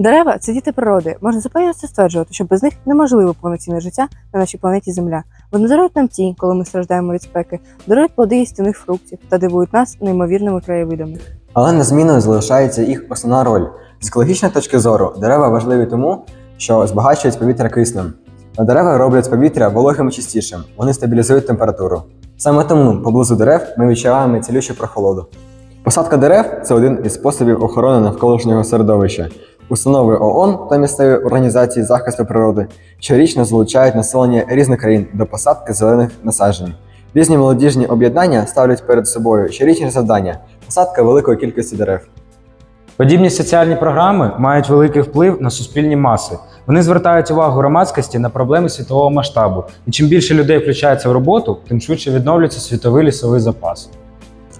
Дерева це діти природи. Можна запевнено стверджувати, що без них неможливо повноцінне життя на нашій планеті Земля. Вони дарують нам тінь, коли ми страждаємо від спеки, дарують плоди їстівних фруктів та дивують нас неймовірними краєвидами. Але незмінною залишається їх основна роль. З екологічної точки зору дерева важливі тому, що збагачують повітря киснем. А дерева роблять повітря вологим і чистішим, вони стабілізують температуру. Саме тому поблизу дерев ми відчуваємо цілющу прохолоду. Посадка дерев це один із способів охорони навколишнього середовища. Установи ООН та місцеві організації захисту природи щорічно залучають населення різних країн до посадки зелених насаджень. Різні молодіжні об'єднання ставлять перед собою щорічні завдання посадка великої кількості дерев. Подібні соціальні програми мають великий вплив на суспільні маси. Вони звертають увагу громадськості на проблеми світового масштабу. І чим більше людей включається в роботу, тим швидше відновлюється світовий лісовий запас.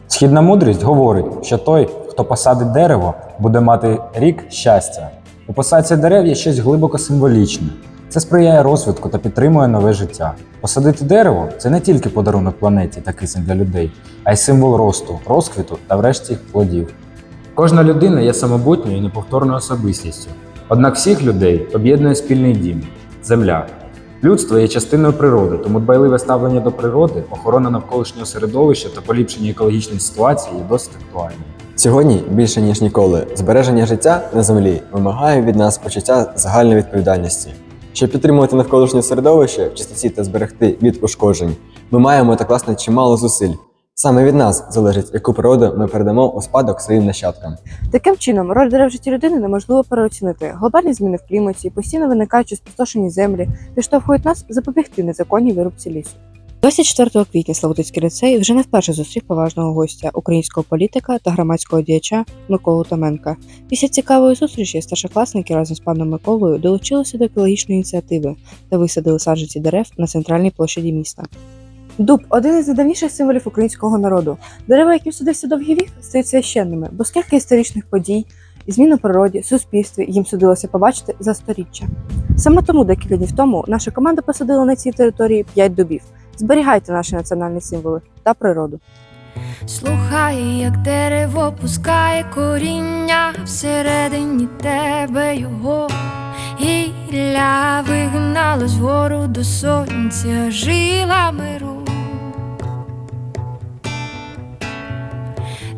Східна мудрість говорить, що той, хто посадить дерево, буде мати рік щастя. У посадці дерев є щось глибоко символічне. Це сприяє розвитку та підтримує нове життя. Посадити дерево це не тільки подарунок планеті та кисень для людей, а й символ росту, розквіту та врешті плодів. Кожна людина є самобутньою і неповторною особистістю. Однак всіх людей об'єднує спільний дім земля. Людство є частиною природи, тому дбайливе ставлення до природи, охорона навколишнього середовища та поліпшення екологічної ситуації є досить актуальним. Сьогодні більше ніж ніколи збереження життя на землі вимагає від нас почуття загальної відповідальності. Щоб підтримувати навколишнє середовище в чистоті та зберегти від ушкоджень, ми маємо та класти чимало зусиль. Саме від нас залежить, яку природу ми передамо у спадок своїм нащадкам. Таким чином, роль дерев в житті людини неможливо переоцінити. Глобальні зміни в кліматі, постійно виникаючі спустошені землі, підштовхують нас запобігти незаконній вирубці лісу. 24 квітня Славутицький ліцей вже не вперше зустрів поважного гостя українського політика та громадського діяча Миколу Томенка. Після цікавої зустрічі старшокласники разом з паном Миколою долучилися до екологічної ініціативи та висадили саджанці дерев на центральній площаді міста. Дуб один із найдавніших символів українського народу. Дерева, яким судився довгий вік, стають священними, бо скільки історичних подій змін у природі, суспільстві їм судилося побачити за сторіччя. Саме тому декілька днів тому наша команда посадила на цій території 5 дубів. Зберігайте наші національні символи та природу. Слухай, як дерево пускає коріння всередині тебе його гілля вигнала згору до сонця жилами рук.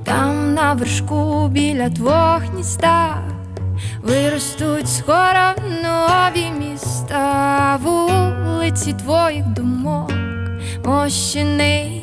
Там на вершку біля твого гнізда виростуть скоро нові міста, вулиці твоїх думок, 默许你。